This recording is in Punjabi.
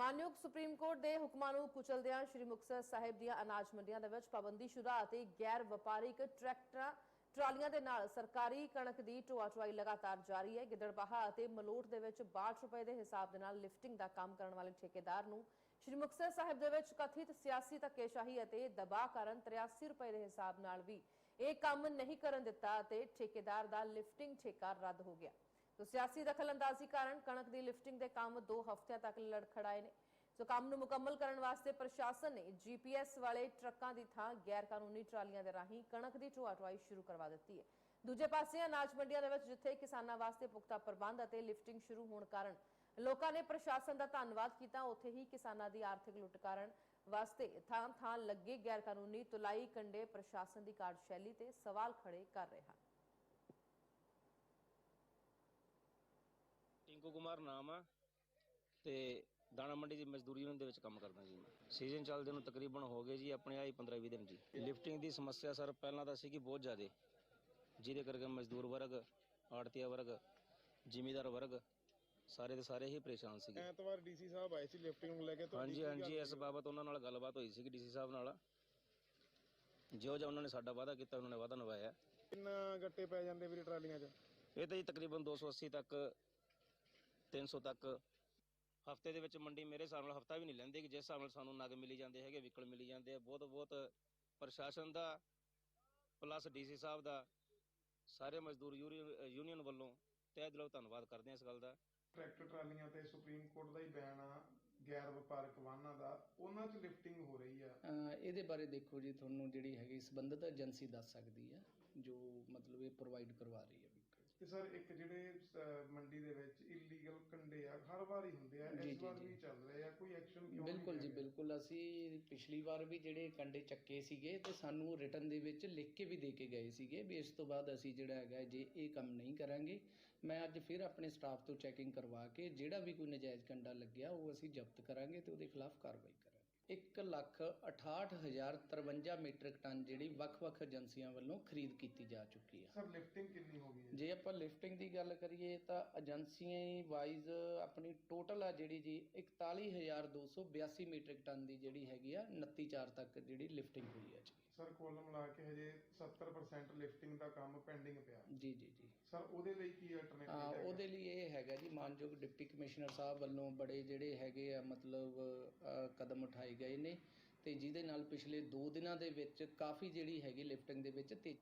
ਮਾਨਯੋਗ ਸੁਪਰੀਮ ਕੋਰਟ ਦੇ ਹੁਕਮਾਂ ਨੂੰ ਕੁਚਲਦਿਆਂ ਸ਼੍ਰੀ ਮੁਕਤਸਰ ਸਾਹਿਬ ਦੀਆਂ ਅਨਾਜ ਮੰਡੀਆਂ ਦੇ ਵਿੱਚ ਪਾਬੰਦੀਸ਼ੁਦਾ ਅਤੇ ਗੈਰ ਵਪਾਰਿਕ ਟਰੈਕਟਰਾਂ, ਟਰਾਲੀਆਂ ਦੇ ਨਾਲ ਸਰਕਾਰੀ ਕਣਕ ਦੀ ਢੋਆ ਢੁਆਈ ਲਗਾਤਾਰ ਜਾਰੀ ਹੈ। ਗਿੱਦੜਬਾਹਾ ਅਤੇ ਮਲੋਟ ਦੇ ਵਿੱਚ 62 ਰੁਪਏ ਦੇ ਹਿਸਾਬ ਦੇ ਨਾਲ ਲਿਫਟਿੰਗ ਦਾ ਕੰਮ ਕਰਨ ਵਾਲੇ ਠੇਕੇਦਾਰ ਨੂੰ ਸ਼੍ਰੀ ਮੁਕਤਸਰ ਸਾਹਿਬ ਦੇ ਵਿੱਚ ਕਥਿਤ ਸਿਆਸੀ ਧੱਕੇਸ਼ਾਹੀ ਅਤੇ ਦਬਾਅ ਕਾਰਨ 83 ਰੁਪਏ ਦੇ ਹਿਸਾਬ ਨਾਲ ਵੀ ਇਹ ਕੰਮ ਨਹੀਂ ਕਰਨ ਦਿੱਤਾ ਅਤੇ ਠੇਕੇਦਾਰ ਦਾ ਲਿਫਟਿੰਗ ਠੇਕਾ ਰੱਦ ਹੋ ਗਿਆ। ਤੋ ਸਿਆਸੀ ਦਖਲਅੰਦਾਜ਼ੀ ਕਾਰਨ ਕਣਕ ਦੀ ਲਿਫਟਿੰਗ ਦੇ ਕੰਮ 2 ਹਫ਼ਤਿਆਂ ਤੱਕ ਲੜਖੜਾਏ ਨੇ। ਸੋ ਕੰਮ ਨੂੰ ਮੁਕੰਮਲ ਕਰਨ ਵਾਸਤੇ ਪ੍ਰਸ਼ਾਸਨ ਨੇ ਜੀਪੀਐਸ ਵਾਲੇ ਟਰੱਕਾਂ ਦੀ ਥਾਂ ਗੈਰ ਕਾਨੂੰਨੀ ਟਰਾਲੀਆਂ ਦੇ ਰਾਹੀਂ ਕਣਕ ਦੀ ਢੋਆ ਢੁਆਈ ਸ਼ੁਰੂ ਕਰਵਾ ਦਿੱਤੀ ਹੈ। ਦੂਜੇ ਪਾਸੇ ਅਨਾਜ ਮੰਡੀਆਂ ਦੇ ਵਿੱਚ ਜਿੱਥੇ ਕਿਸਾਨਾਂ ਵਾਸਤੇ ਪੁਖਤਾ ਪ੍ਰਬੰਧ ਅਤੇ ਲਿਫਟਿੰਗ ਸ਼ੁਰੂ ਹੋਣ ਕਾਰਨ ਲੋਕਾਂ ਨੇ ਪ੍ਰਸ਼ਾਸਨ ਦਾ ਧੰਨਵਾਦ ਕੀਤਾ, ਉੱਥੇ ਹੀ ਕਿਸਾਨਾਂ ਦੀ ਆਰਥਿਕ ਲੁੱਟ ਕਾਰਨ ਵਾਸਤੇ ਥਾਂ ਥਾਂ ਲੱਗੇ ਗੈਰ ਕਾਨੂੰਨੀ ਤੁਲਾਈ ਕੰਡੇ ਪ੍ਰਸ਼ਾਸਨ ਦੀ ਕਾਰਜਸ਼ੈਲੀ ਤੇ ਸਵਾਲ ਖੜੇ ਕਰ ਰਹੇ ਹਨ। ਟਿੰਕੂ ਕੁਮਾਰ ਨਾਮ ਆ ਤੇ ਦਾਣਾ ਮੰਡੀ ਦੀ ਮਜ਼ਦੂਰੀ ਯੂਨੀਅਨ ਦੇ ਵਿੱਚ ਕੰਮ ਕਰਦਾ ਜੀ। ਸੀਜ਼ਨ ਚੱਲਦੇ ਨੂੰ ਤਕਰੀਬਨ ਹੋ ਗਏ ਜੀ ਆਪਣੇ ਆਈ 15 20 ਦਿਨ ਜੀ। ਲਿਫਟਿੰਗ ਦੀ ਸਮੱਸਿਆ ਸਰ ਪਹਿਲਾਂ ਤਾਂ ਸੀਗੀ ਬਹੁਤ ਜ਼ਿਆਦੇ। ਜਿਹਦੇ ਕਰਕੇ ਮਜ਼ਦੂਰ ਵਰਗ ਆੜਤੀਆ ਵਰਗ ਜ਼ਿਮੀਦਾਰ ਵਰਗ ਸਾਰੇ ਦੇ ਸਾਰੇ ਹੀ ਪਰੇਸ਼ਾਨ ਸੀਗੇ। ਐਤਵਾਰ ਡੀਸੀ ਸਾਹਿਬ ਆਏ ਸੀ ਲਿਫਟਿੰਗ ਨੂੰ ਲੈ ਕੇ ਹਾਂਜੀ ਕੀ ਹਾਂਜੀ ਇਸ ਬਾਬਤ ਉਹਨਾਂ ਨਾਲ ਗੱਲਬਾਤ ਹੋਈ ਸੀਗੀ ਡੀਸੀ ਸਾਹਿਬ ਨਾਲ। ਜਿਉਂ ਜਿਹਾ ਉਹਨਾਂ ਨੇ ਸਾਡਾ ਵਾਅਦਾ ਕੀਤਾ ਉਹਨਾਂ ਨੇ ਵਾਅਦਾ ਨਿਭਾਇਆ। ਕਿੰਨਾ ਗੱਟੇ ਪੈ ਜਾਂਦੇ ਵੀਰੇ ਟਰਾਲੀਆਂ 'ਚ? ਇਹ ਤਾਂ ਜੀ ਤਕਰੀਬਨ 280 ਤੱਕ 300 ਤੱਕ। ਹਫ਼ਤੇ ਦੇ ਵਿੱਚ ਮੰਡੀ ਮੇਰੇ ਹਿਸਾਬ ਨਾਲ ਹਫਤਾ ਵੀ ਨਹੀਂ ਲੈਂਦੇ ਕਿ ਜਿਸ ਹਿਸਾਬ ਨਾਲ ਸਾਨੂੰ ਨਗ ਮਿਲੀ ਜਾਂਦੇ ਹੈਗੇ ਵਿਕਲ ਮਿਲੀ ਜਾਂਦੇ ਆ ਬਹੁਤ ਬਹੁਤ ਪ੍ਰਸ਼ਾਸਨ ਦਾ ਪਲੱਸ ਡੀਸੀ ਸਾਹਿਬ ਦਾ ਸਾਰੇ ਮਜ਼ਦੂਰ ਯੂਨੀਅਨ ਯੂਨੀਅਨ ਵੱਲੋਂ ਤਹਿ ਦਿਲੋਂ ਧੰਨਵਾਦ ਕਰਦੇ ਹਾਂ ਇਸ ਗੱਲ ਦਾ। ਟਰੈਕਟਰ ਟਰਾਲੀਆਂ ਤੇ ਸੁਪਰੀਮ ਕੋਰਟ ਦਾ ਹੀ ਬੈਨ ਆ ਗੈਰ ਵਪਾਰਕ ਵਾਹਨਾਂ ਦਾ ਉਹਨਾਂ 'ਚ ਲਿਫਟਿੰਗ ਹੋ ਰਹੀ ਆ। ਇਹਦੇ ਬਾਰੇ ਦੇਖੋ ਜੀ ਤੁਹਾਨੂੰ ਜਿਹੜੀ ਹੈਗੀ ਸੰਬੰਧਿਤ ਏਜੰਸੀ ਦੱਸ ਸਕਦੀ ਹੈ ਜੋ ਮਤਲਬ ਇਹ ਪ੍ਰੋਵਾਈਡ ਕਰਵਾ ਰਹੀ ਹੈ ਤੇ ਸਰ ਇੱਕ ਜਿਹੜੇ ਅਹ, ਮੰਡੀ ਦੇ ਵਿੱਚ ਇਲੀਗਲ ਕੰਡੇ ਆ ਹਰ ਵਾਰ ਹੀ ਹੁੰਦੇ ਆ ਜੀ, ਇਸ ਜੀ, ਵਾਰ ਜੀ। ਵੀ ਚੱਲ ਰਹੇ ਆ ਕੋਈ ਐਕਸ਼ਨ ਕਿਉਂ ਨਹੀਂ ਬਿਲਕੁਲ ਜੀ? ਬਿਲਕੁਲ ਅਸੀਂ ਪਿਛਲੀ ਵਾਰ ਵੀ ਜਿਹੜੇ ਕੰਡੇ ਚੱਕੇ ਸੀਗੇ ਤੇ ਸਾਨੂੰ ਰਿਟਰਨ ਦੇ ਵਿੱਚ ਲਿਖ ਕੇ ਵੀ ਦੇ ਕੇ ਗਏ ਸੀਗੇ ਵੀ ਇਸ ਤੋਂ ਬਾਅਦ ਅਸੀਂ ਜਿਹੜਾ ਹੈਗਾ ਜੇ ਇਹ ਕੰਮ ਨਹੀਂ ਕਰਾਂਗੇ ਮੈਂ ਅੱਜ ਫਿਰ ਆਪਣੇ ਸਟਾਫ ਤੋਂ ਚੈਕਿੰਗ ਕਰਵਾ ਕੇ ਜਿਹੜਾ ਵੀ ਕੋਈ ਨਜਾਇਜ਼ ਕੰਡਾ ਲੱਗਿਆ ਉਹ ਅਸੀਂ ਜ਼ਬਤ ਕਰਾਂਗੇ ਤੇ ਉਹਦੇ ਖਿਲਾਫ ਕਾਰਵਾਈ ਕਰਾਂਗੇ 1 ਲੱਖ 68053 ਮੀਟ੍ਰਿਕ ਟਨ ਜਿਹੜੀ ਵੱਖ-ਵੱਖ ਏਜੰਸੀਆਂ ਵੱਲੋਂ ਖਰੀਦ ਕੀਤੀ ਜਾ ਚੁੱਕੀ ਆ। ਸਰ ਲਿਫਟਿੰਗ ਕਿੰਨੀ ਹੋ ਗਈ ਹੈ? ਜੇ ਆਪਾਂ ਲਿਫਟਿੰਗ ਦੀ ਗੱਲ ਕਰੀਏ ਤਾਂ ਏਜੰਸੀਆਂ ਵਾਈਜ਼ ਆਪਣੀ ਟੋਟਲ ਆ ਜਿਹੜੀ ਜੀ 41282 ਮੀਟ੍ਰਿਕ ਟਨ ਦੀ ਜਿਹੜੀ ਹੈਗੀ ਆ 29 4 ਤੱਕ ਜਿਹੜੀ ਲਿਫਟਿੰਗ ਹੋਈ ਹੈ ਜੀ ਸਰ ਕੋਲ ਮਿਲਾ ਕੇ ਹਜੇ 70% ਲਿਫਟਿੰਗ ਦਾ ਕੰਮ ਪੈਂਡਿੰਗ ਪਿਆ। ਜੀ ਜੀ ਜੀ। ਸਰ ਉਹਦੇ ਲਈ ਕੀ ਹਾਂ ਅਲਟਰਨੇਟਿਵ ਉਹਦੇ ਲਈ ਇਹ ਹੈਗਾ ਜੀ ਮਾਨਯੋਗ ਡਿਪਟੀ ਕਮਿਸ਼ਨਰ ਸਾਹਿਬ ਵੱਲੋਂ ਬੜੇ ਜਿਹੜੇ ਹੈਗੇ ਆ ਮਤਲਬ ਅ, ਕਦਮ ਉਠਾਏ ਗਏ ਨੇ ਤੇ ਜਿਹਦੇ ਨਾਲ ਪਿਛਲੇ 2 ਦਿਨਾਂ ਦੇ ਵਿੱਚ ਕਾਫੀ ਜਿਹੜੀ ਹੈਗੀ ਲਿਫਟਿੰਗ ਦੇ ਵਿੱਚ ਤੇ